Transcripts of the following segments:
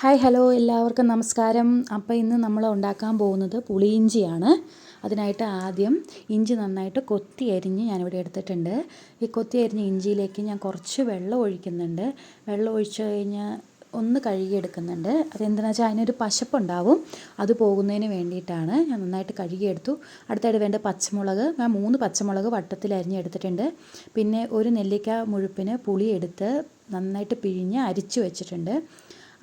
Hi hello. എല്ലാവർക്കും നമസ്കാരം. അപ്പോൾ ഇന്ന് നമ്മൾ ഉണ്ടാക്കാൻ പോകുന്നത് പുളിയിഞ്ചിയാണ്. അതിനായിട്ട് ആദ്യം ഇഞ്ചി നന്നായിട്ട് കൊത്തി അരിഞ്ഞ് ഞാനിവിടെ എടുത്തിട്ടുണ്ട്. ഈ കൊത്തി അരിഞ്ഞ ഇഞ്ചിയിലേക്ക് ഞാൻ കുറച്ച് വെള്ളം ഒഴിക്കുന്നുണ്ട്. വെള്ളം ഒഴിച്ച് കഴിഞ്ഞ് ഒന്ന് കഴുകിയെടുക്കുന്നുണ്ട് അതെന്താണെന്ന് വെച്ചാൽ അതിനൊരു പശപ്പുണ്ടാവും. അത് പോകുന്നതിന് വേണ്ടിയിട്ടാണ് ഞാൻ നന്നായിട്ട് കഴുകിയെടുത്തു അടുത്തായിട്ട് വേണ്ട പച്ചമുളക് ഞാൻ മൂന്ന് പച്ചമുളക് വട്ടത്തിൽ അരിഞ്ഞെടുത്തിട്ടുണ്ട് പിന്നെ ഒരു നെല്ലിക്ക മുഴുപ്പിന് പുളി എടുത്ത് നന്നായിട്ട് പിഴിഞ്ഞ് അരിച്ചു വെച്ചിട്ടുണ്ട്.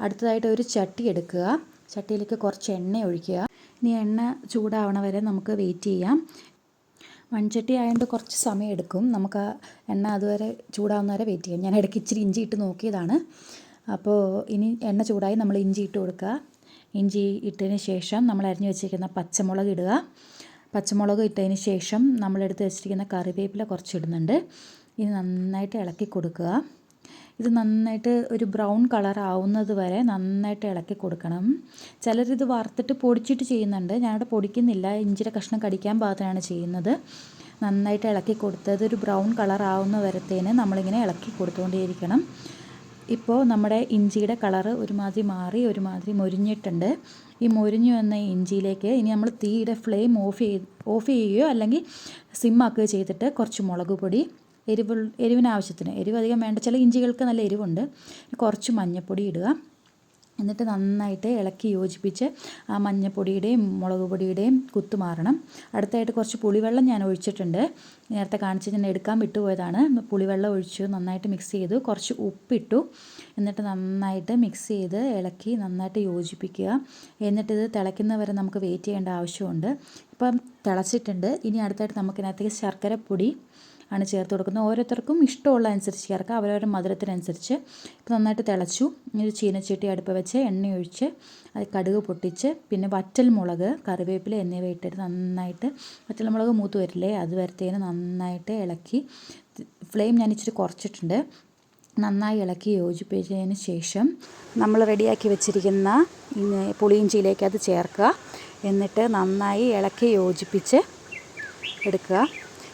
അടുത്തതായിട്ട് ഒരു ചട്ടി എടുക്കുക. ചട്ടിയിലേക്ക് കുറച്ച് എണ്ണ ഒഴിക്കുക. ഇനി എണ്ണ ചൂടാവണ വരെ നമുക്ക് വെയിറ്റ് ചെയ്യാം. മൺചട്ടി ആയതുകൊണ്ട് കുറച്ച് സമയം എടുക്കും. നമുക്ക് ആ എണ്ണ അതുവരെ ചൂടാവുന്ന വരെ വെയിറ്റ് ചെയ്യാം. ഞാൻ ഇടയ്ക്ക് ഇച്ചിരി ഇഞ്ചി ഇട്ട് നോക്കിയതാണ്. അപ്പോൾ ഇനി എണ്ണ ചൂടായി നമ്മൾ ഇഞ്ചി ഇട്ട് കൊടുക്കുക. ഇഞ്ചി ഇട്ടതിന് ശേഷം നമ്മൾ അരിഞ്ഞു വെച്ചിരിക്കുന്ന പച്ചമുളക് ഇടുക. പച്ചമുളക് ഇട്ടതിന് ശേഷം നമ്മളെടുത്ത് വെച്ചിരിക്കുന്ന കറിവേപ്പില കുറച്ച് ഇടുന്നുണ്ട്. ഇനി നന്നായിട്ട് ഇളക്കി കൊടുക്കുക. ഇത് നന്നായിട്ട് ഒരു ബ്രൗൺ കളർ ആവുന്നത് വരെ നന്നായിട്ട് ഇളക്കി കൊടുക്കണം. ചിലരിത് വറുത്തിട്ട് പൊടിച്ചിട്ട് ചെയ്യുന്നുണ്ട്. ഞാനിവിടെ പൊടിക്കുന്നില്ല. ഇഞ്ചിര കഷ്ണം കടിക്കാൻ പാകത്തിനാണ് ചെയ്യുന്നത്. നന്നായിട്ട് ഇളക്കി കൊടുത്തത് ഒരു ബ്രൗൺ കളർ ആവുന്ന വരത്തേന് നമ്മളിങ്ങനെ ഇളക്കി കൊടുത്തുകൊണ്ടേയിരിക്കണം ഇപ്പോൾ നമ്മുടെ ഇഞ്ചിയുടെ കളറ് ഒരുമാതിരി മാറി ഒരുമാതിരി മൊരിഞ്ഞിട്ടുണ്ട്. ഈ മൊരിഞ്ഞു വന്ന ഇഞ്ചിയിലേക്ക് ഇനി നമ്മൾ തീയുടെ ഫ്ലെയിം ഓഫ് ചെയ്ത് ഓഫ് ചെയ്യുകയോ അല്ലെങ്കിൽ സിമ്മാക്കുകയോ ചെയ്തിട്ട് കുറച്ച് മുളക് പൊടി എരിവ് എരിവിനാവശ്യത്തിന്. എരിവ് അധികം വേണ്ട. ചില ഇഞ്ചികൾക്ക് നല്ല എരിവുണ്ട്. കുറച്ച് മഞ്ഞൾപ്പൊടി ഇടുക. എന്നിട്ട് നന്നായിട്ട് ഇളക്കി യോജിപ്പിച്ച് ആ മഞ്ഞൾപ്പൊടിയുടെയും മുളക് പൊടിയുടെയും കുത്തു മാറണം. അടുത്തായിട്ട് കുറച്ച് പുളിവെള്ളം ഞാൻ ഒഴിച്ചിട്ടുണ്ട്. നേരത്തെ കാണിച്ച് ഞാൻ എടുക്കാൻ വിട്ടുപോയതാണ്. പുളിവെള്ളം ഒഴിച്ചു നന്നായിട്ട് മിക്സ് ചെയ്തു. കുറച്ച് ഉപ്പിട്ടു. എന്നിട്ട് നന്നായിട്ട് മിക്സ് ചെയ്ത് ഇളക്കി നന്നായിട്ട് യോജിപ്പിക്കുക. എന്നിട്ട് ഇത് തിളയ്ക്കുന്നവരെ നമുക്ക് വെയിറ്റ് ചെയ്യേണ്ട ആവശ്യമുണ്ട്. ഇപ്പം തിളച്ചിട്ടുണ്ട്. ഇനി അടുത്തായിട്ട് നമുക്കിതിനകത്തേക്ക് ശർക്കര പൊടി ആണ് ചേർത്ത് കൊടുക്കുന്നത്. ഓരോരുത്തർക്കും ഇഷ്ടമുള്ള അനുസരിച്ച് ചേർക്കുക അവരവരുടെ മധുരത്തിനനുസരിച്ച്. ഇപ്പോൾ നന്നായിട്ട് തിളച്ചു. ഒരു ചീനച്ചട്ടി അടുപ്പ് വെച്ച് എണ്ണ ഒഴിച്ച് അത് കടുക് പൊട്ടിച്ച് പിന്നെ വറ്റൽ മുളക് കറിവേപ്പില എന്നിവ ഇട്ടിട്ട് നന്നായിട്ട് വറ്റൽ മുളക് മൂത്ത് വരില്ലേ? അത് വരത്തേന് നന്നായിട്ട് ഇളക്കി. ഫ്ലെയിം ഞാൻ ഇച്ചിരി കുറച്ചിട്ടുണ്ട്. നന്നായി ഇളക്കി യോജിപ്പിച്ചതിന് ശേഷം നമ്മൾ റെഡിയാക്കി വെച്ചിരിക്കുന്ന പുളിയിഞ്ചിയിലേക്ക് അത് ചേർക്കുക. എന്നിട്ട് നന്നായി ഇളക്കി യോജിപ്പിച്ച് എടുക്കുക.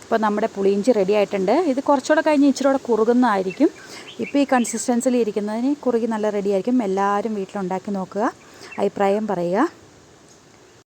ഇപ്പോൾ നമ്മുടെ പുളിയിഞ്ചി റെഡി ആയിട്ടുണ്ട്. ഇത് കുറച്ചുകൂടെ കഴിഞ്ഞ് ഇച്ചിരി കൂടെ കുറുകുന്നതായിരിക്കും. ഇപ്പോൾ ഈ കൺസിസ്റ്റൻസിൽ ഇരിക്കുന്നതിന് കുറുകി നല്ല റെഡി ആയിരിക്കും. എല്ലാവരും വീട്ടിലുണ്ടാക്കി നോക്കുക. അഭിപ്രായം പറയുക.